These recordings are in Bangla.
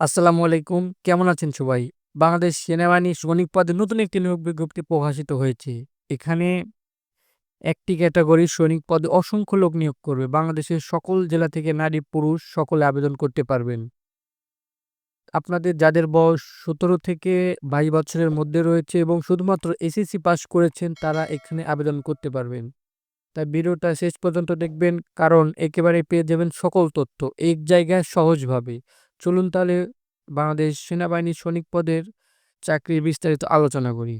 আসসালামু আলাইকুম। কেমন আছেন সবাই? বাংলাদেশ সেনাবাহিনী সৈনিক পদে নতুন একটি নিয়োগ বিজ্ঞপ্তি প্রকাশিত হয়েছে। এখানে একটি ক্যাটাগরির সৈনিক পদে অসংখ্য লোক নিয়োগ করবে। বাংলাদেশের সকল জেলা থেকে নারী, পুরুষ সকলে আবেদন করতে পারবেন। আপনাদের যাদের বয়স ১৭ থেকে ২২ বছরের মধ্যে রয়েছে এবং শুধুমাত্র এসএসসি পাস করেছেন, তারা এখানে আবেদন করতে পারবেন। তাই ভিডিওটা শেষ পর্যন্ত দেখবেন, কারণ একেবারে পেয়ে যাবেন সকল তথ্য এক জায়গায় সহজভাবে। চলুন তাহলে বাংলাদেশ সেনাবাহিনীর সৈনিক পদের চাকরির বিস্তারিত আলোচনা করি।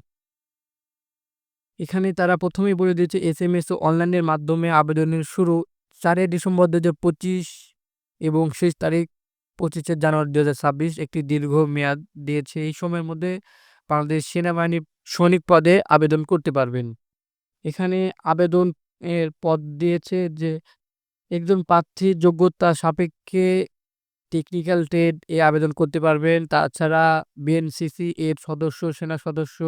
এখানে তারা প্রথমেই বলে দিয়েছে এসএমএস ও অনলাইনের মাধ্যমে আবেদনের শুরু চারই ডিসেম্বর দু হাজার পঁচিশ এবং শেষ তারিখ পঁচিশে জানুয়ারি দু হাজার ছাব্বিশ। একটি দীর্ঘ মেয়াদ দিয়েছে। এই সময়ের মধ্যে বাংলাদেশ সেনাবাহিনী সৈনিক পদে আবেদন করতে পারবেন। এখানে আবেদন এর পদ দিয়েছে যে, একজন প্রার্থীর যোগ্যতা সাপেক্ষে টেকনিক্যাল ট্রেড এ আবেদন করতে পারবেন। তাছাড়া বিএনসিসি এর সদস্য, সেনা সদস্য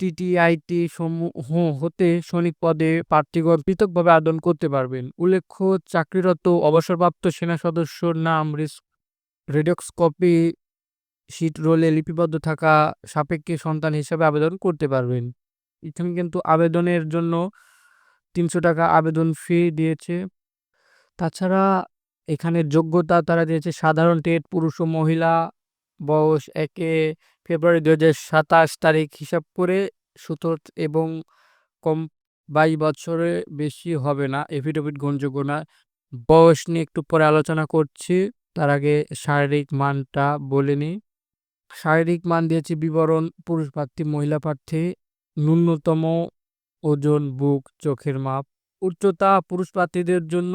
টিটিআইটি সমূহ হতে সৈনিক পদে প্রার্থীগণ পৃথকভাবে আবেদন করতে পারবেন। উল্লেখ্য, চাকরিরত অবসরপ্রাপ্ত সেনা সদস্যর নাম রেডক্সকপি সিট রোলে লিপিবদ্ধ থাকা সাপেক্ষে সন্তান হিসাবে আবেদন করতে পারবেন। এখানে কিন্তু আবেদনের জন্য তিনশো টাকা আবেদন ফি দিয়েছে। তাছাড়া এখানে যোগ্যতা তারা দিয়েছে সাধারণ টেট, পুরুষ ও মহিলা বয়স একে ফেব্রুয়ারি দু হাজার সাতাশ তারিখ হিসাব করে সুতোর এবং কম বাইশ বছরে বেশি হবে না, এফিডেভিট গ্রহণযোগ্য না। বয়স নিয়ে একটু পরে আলোচনা করছি, তার আগে শারীরিক মানটা বলে নিই। শারীরিক মান দিয়েছি বিবরণ, পুরুষ প্রার্থী, মহিলা প্রার্থী, ন্যূনতম ওজন, বুক, চোখের মাপ। উচ্চতা পুরুষ প্রার্থীদের জন্য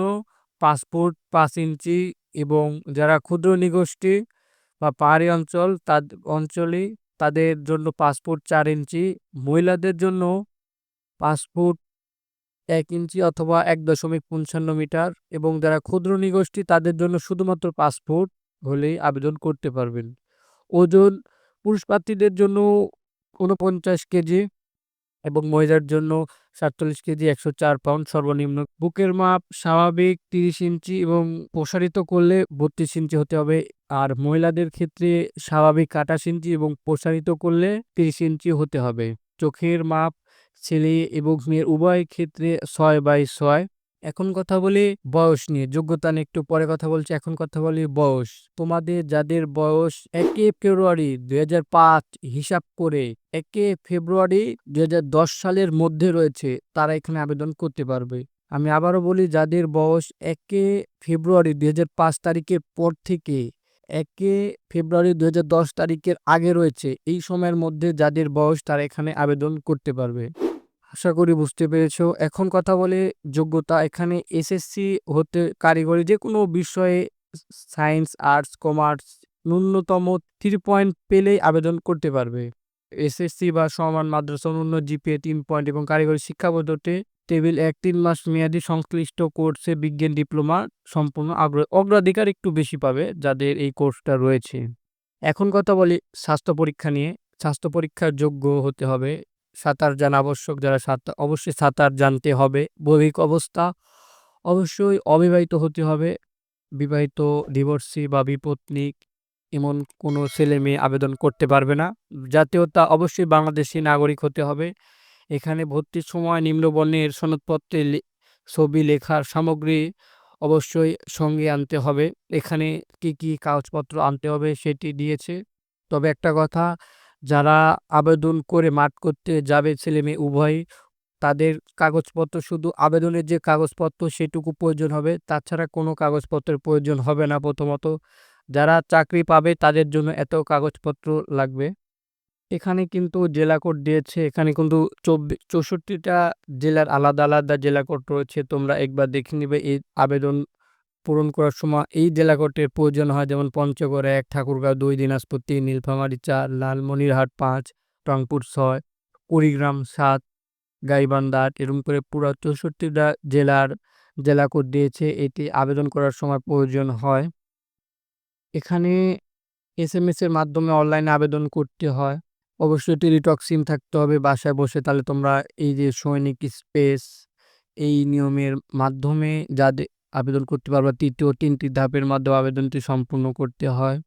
পাসপোর্ট, পাঁচ ইঞ্চি এবং যারা ক্ষুদ্র নিগোষ্ঠী বা পাহাড়ি অঞ্চল, তাদ, অঞ্চলে তাদের জন্য পাসপোর্ট চার ইঞ্চি, মহিলাদের জন্য পাসপোর্ট এক ইঞ্চি অথবা এক দশমিক পঞ্চান্ন মিটার এবং যারা ক্ষুদ্র নিগোষ্ঠী, তাদের জন্য শুধুমাত্র পাসপোর্ট হলেই আবেদন করতে পারবেন। ওজন পুরুষ প্রার্থীদের জন্য ঊনপঞ্চাশ কেজি এবং মহিলার জন্য সাতচল্লিশ কেজি একশো চার পাউন্ড সর্বনিম্ন। বুকের মাপ স্বাভাবিক তিরিশ ইঞ্চি এবং প্রসারিত করলে বত্রিশ ইঞ্চি হতে হবে। আর মহিলাদের ক্ষেত্রে স্বাভাবিক আঠাশ ইঞ্চি এবং প্রসারিত করলে তিরিশ ইঞ্চি হতে হবে। চোখের মাপ, ছেলে এবং মেয়ের উভয় ক্ষেত্রে ছয় বাই ছয়। এখন কথা বলি বয়স নিয়ে। যোগ্যতা নিয়ে একটু পরে কথা বলছি, এখন কথা বলি বয়স। তোমাদের যাদের বয়স একে ফেব্রুয়ারি দু হাজার পাঁচ হিসাব করে একে ফেব্রুয়ারি দু হাজার দশ সালের মধ্যে রয়েছে, তারা এখানে আবেদন করতে পারবে। আমি আবারও বলি, যাদের বয়স একে ফেব্রুয়ারি দুই হাজার পাঁচ তারিখের পর থেকে একে ফেব্রুয়ারি দুই হাজার দশ তারিখের আগে রয়েছে, এই সময়ের মধ্যে যাদের বয়স তারা এখানে আবেদন করতে পারবে। আশা করি বুঝতে পেরেছ। এখন কথা বলে যোগ্যতা, এখানে এসএসসি হতে কারিগরি যে কোনো বিষয়ে সায়েন্স, আর্টস, কমার্স ন্যূনতম থ্রি পয়েন্ট পেলেই আবেদন করতে পারবে। এসএসসি বা সমান মাদ্রাসা অন্য জিপিএ তিন পয়েন্ট এবং কারিগরি শিক্ষা পদ্ধতি টেবিল এক, তিন মাস মেয়াদি সংশ্লিষ্ট কোর্সে বিজ্ঞান ডিপ্লোমা সম্পূর্ণ আগ্রহ অগ্রাধিকার একটু বেশি পাবে যাদের এই কোর্সটা রয়েছে। এখন কথা বলি স্বাস্থ্য পরীক্ষা নিয়ে। স্বাস্থ্য পরীক্ষার যোগ্য হতে হবে সাঁতার জানা আবশ্যক, যারা সাঁতার অবশ্যই সাঁতার জানতে হবে। বৈবাহিক অবস্থা অবশ্যই অবিবাহিত হতে হবে। বিবাহিত ডিভোর্সি বা বিপত্নিক এমন কোনো ছেলে মেয়ে আবেদন করতে পারবে না। জাতীয়তা অবশ্যই বাংলাদেশি নাগরিক হতে হবে। এখানে ভর্তির সময়, নিম্নবর্ণের সনদপত্রে ছবি, লেখার সামগ্রী অবশ্যই সঙ্গে আনতে হবে। এখানে কি কি কাগজপত্র আনতে হবে সেটি দিয়েছে। তবে একটা কথা যারা আবেদন করে মাঠ করতে যাবে ছেলে মেয়ে উভয়ই, তাদের কাগজপত্র শুধু আবেদনের যে কাগজপত্র সেটুকু প্রয়োজন হবে, তাছাড়া কোনো কাগজপত্রের প্রয়োজন হবে না প্রথমত। যারা চাকরি পাবে তাদের জন্য এত কাগজপত্র লাগবে। এখানে কিন্তু জেলা কোড দিয়েছে, এখানে কিন্তু চব্বিশ চৌষট্টিটা জেলার আলাদা আলাদা জেলা কোড রয়েছে, তোমরা একবার দেখে নিবে এই আবেদন পূরণ করার সময় এই জেলা প্রয়োজন হয়, যেমন পঞ্চগড় এক, ঠাকুরগাঁও দুই, দিনাজপুর তিন, নীলফামারী চার, লালমনিরহাট পাঁচ, রংপুর ছয়, কুড়িগ্রাম সাত, গাইবান্ধা আট, এরকম করে পুরো চৌষট্টিটা জেলার জেলা কোড দিয়েছে। এটি আবেদন করার সময় প্রয়োজন হয়। এখানে এস এম এস এর মাধ্যমে অনলাইনে আবেদন করতে হয়। অবশ্যই টেলিটক সিম থাকতে হবে বাসায় বসে। তাহলে তোমরা এই যে সৈনিক স্পেস, এই নিয়মের মাধ্যমে যাদের আবেদন করতে পারবা। তৃতীয় তিনটি ধাপের মাধ্যমে আবেদনটি সম্পূর্ণ করতে হয়।